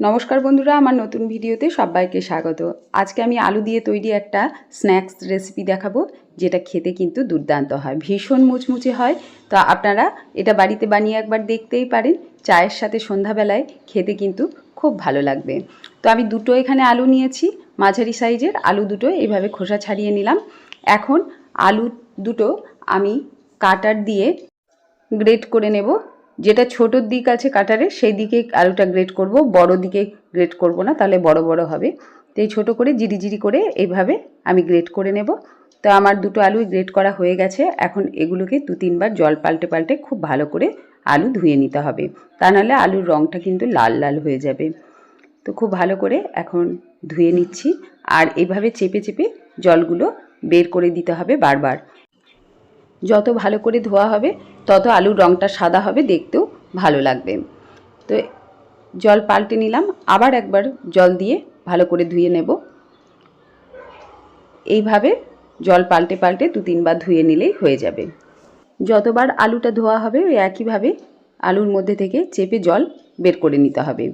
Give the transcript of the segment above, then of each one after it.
নমস্কার বন্ধুরা, আমার নতুন ভিডিওতে সবাইকে স্বাগত। আজকে আমি আলু দিয়ে তৈরি একটা স্ন্যাক্স রেসিপি দেখাবো, যেটা খেতে কিন্তু দুর্দান্ত হয়, ভীষণ মুচমুচে হয়। তো আপনারা এটা বাড়িতে বানিয়ে একবার দেখতেই পারেন, চায়ের সাথে সন্ধ্যাবেলায় খেতে কিন্তু খুব ভালো লাগবে। তো আমি দুটো এখানে আলু নিয়েছি, মাঝারি সাইজের, আলু দুটো এইভাবে খোসা ছাড়িয়ে নিলাম। এখন আলু দুটো আমি কাটার দিয়ে গ্রেট করে নেব যেটা ছোটোর দিক আছে কাটারে, সেই দিকে আলুটা গ্রেট করব, বড় দিকে গ্রেট করব না, তাহলে বড় বড় হবে। তো এই ছোটো করে জিরি জিরি করে এইভাবে আমি গ্রেট করে নেব। তো আমার দুটো আলু গ্রেট করা হয়ে গেছে, এখন এগুলোকে দু তিনবার জল পাল্টে পাল্টে খুব ভালো করে আলু ধুয়ে নিতে হবে। তা নাহলে আলুর রঙটা কিন্তু লাল লাল হয়ে যাবে। তো খুব ভালো করে এখন ধুয়ে নিচ্ছি, আর এইভাবে চেপে চেপে জলগুলো বের করে দিতে হবে বারবার। যত ভালো করে ধোয়া হবে তত আলুর রঙটা সাদা হবে, দেখতেও ভালো লাগবে। তো জল পাল্টে নিলাম, আবার একবার জল দিয়ে ভালো করে ধুয়ে নেব। এইভাবে জল পাল্টে পাল্টে দু তিনবার ধুয়ে নিলেই হয়ে যাবে। যতবার আলুটা ধোয়া হবে, ওই একইভাবে আলুর মধ্যে থেকে চেপে জল বের করে নিতে হবে।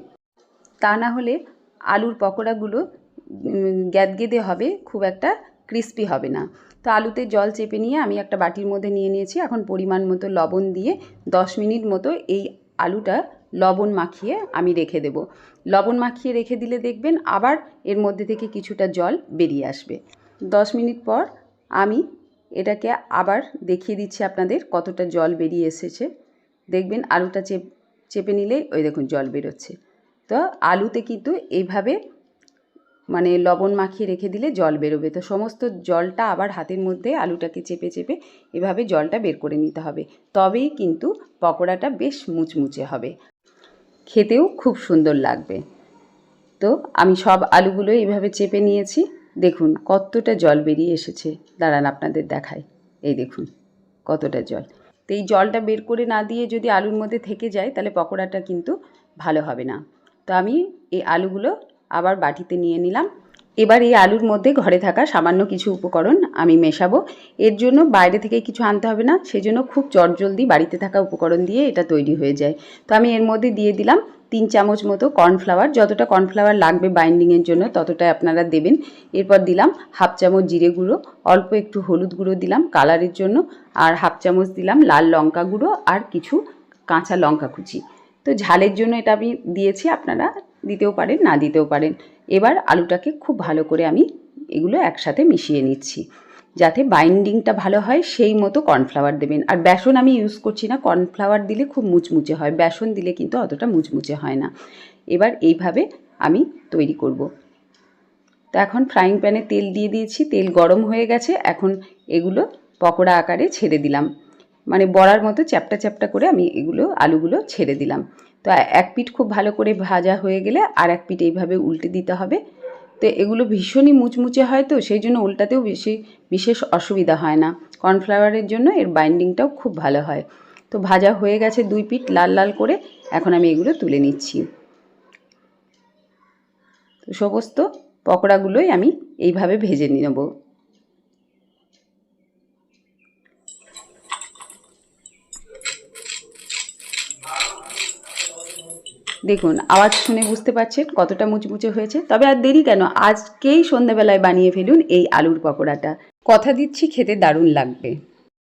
তা না হলে আলুর পকোড়াগুলো গ্যাদগেদে হবে, খুব একটা ক্রিস্পি হবে না। তো আলুতে জল চেপে নিয়ে আমি একটা বাটির মধ্যে নিয়ে নিয়েছি। এখন পরিমাণ মতো লবণ দিয়ে দশ মিনিট মতো এই আলুটা লবণ মাখিয়ে আমি রেখে দেব। লবণ মাখিয়ে রেখে দিলে দেখবেন আবার এর মধ্যে থেকে কিছুটা জল বেরিয়ে আসবে। দশ মিনিট পর আমি এটাকে আবার দেখিয়ে দিচ্ছি আপনাদের কতটা জল বেরিয়ে এসেছে। দেখবেন আলুটা চেপ, চেপে নিলেই ওই দেখুন জল বেরোচ্ছে। তো আলুতে কিন্তু এইভাবে মানে লবণ মাখিয়ে রেখে দিলে জল বেরোবে। তো সমস্ত জলটা আবার হাতের মধ্যে আলুটাকে চেপে চেপে এভাবে জলটা বের করে নিতে হবে। তবেই কিন্তু পকোড়াটা বেশ মুচমুচে হবে। খেতেও খুব সুন্দর লাগবে। তো আমি সব আলুগুলো এইভাবে চেপে নিয়েছি। দেখুন কতটা জল বেরিয়ে এসেছে। দাঁড়ান আপনাদের দেখায় এই দেখুন কতটা জল। তো এই জলটা বের করে না দিয়ে যদি আলুর মধ্যে থেকে যায়, তাহলে পকোড়াটা কিন্তু ভালো হবে না। তো আমি এই আলুগুলো আবার বাটিতে নিয়ে নিলাম। এবার এই আলুর মধ্যে ঘরে থাকা সামান্য কিছু উপকরণ আমি মেশাবো। এর জন্য বাইরে থেকে কিছু আনতে হবে না, সেজন্য খুব চটজলদি বাড়িতে থাকা উপকরণ দিয়ে এটা তৈরি হয়ে যায়। তো আমি এর মধ্যে দিয়ে দিলাম তিন চামচ মতো কর্নফ্লাওয়ার। যতটা কর্নফ্লাওয়ার লাগবে বাইন্ডিংয়ের জন্য ততটা আপনারা দেবেন। এরপর দিলাম হাফ চামচ জিরে গুঁড়ো, অল্প একটু হলুদ গুঁড়ো দিলাম কালারের জন্য, আর হাফ চামচ দিলাম লাল লঙ্কা গুঁড়ো আর কিছু কাঁচা লঙ্কা কুচি। তো ঝালের জন্য এটা আমি দিয়েছি, আপনারা দিতেও পারেন, না দিতেও পারেন। এবার আলুটাকে খুব ভালো করে আমি এগুলো একসাথে মিশিয়ে নিচ্ছি। যাতে বাইন্ডিংটা ভালো হয়, সেই মতো কর্নফ্লাওয়ার দেবেন। আর বেসন আমি ইউজ করছি না কর্নফ্লাওয়ার দিলে খুব মুচমুচে হয়। বেসন দিলে কিন্তু অতটা মুচমুচে হয় না। এবার এইভাবে আমি তৈরি করব। তো এখন ফ্রাইং প্যানে তেল দিয়ে দিয়েছি, তেল গরম হয়ে গেছে। এখন এগুলো পকোড়া আকারে ছেড়ে দিলাম। মানে বড়ার মতো চ্যাপটা চ্যাপটা করে আমি এগুলো, আলুগুলো ছেড়ে দিলাম। তো এক পিঠ খুব ভালো করে ভাজা হয়ে গেলে আর এক পিঠ এইভাবে উল্টে দিতে হবে। তো এগুলো ভীষণই মুচমুচে হয় তো, সেই জন্য উল্টাতেও বেশি বিশেষ অসুবিধা হয় না। কর্নফ্লাওয়ারের জন্য এর বাইন্ডিংটাও খুব ভালো হয়। তো ভাজা হয়ে গেছে দুই পিঠ লাল লাল করে, এখন আমি এগুলো তুলে নিচ্ছি। তো সমস্ত পকোড়াগুলোই আমি এইভাবে ভেজে নেব। দেখুন, আওয়াজ শুনে বুঝতে পারছেন কতটা মুচমুচে হয়েছে। তবে আর দেরি কেন, আজকেই সন্ধ্যাবেলায় বানিয়ে ফেলুন এই আলুর পকোড়াটা। কথা দিচ্ছি, খেতে দারুণ লাগবে।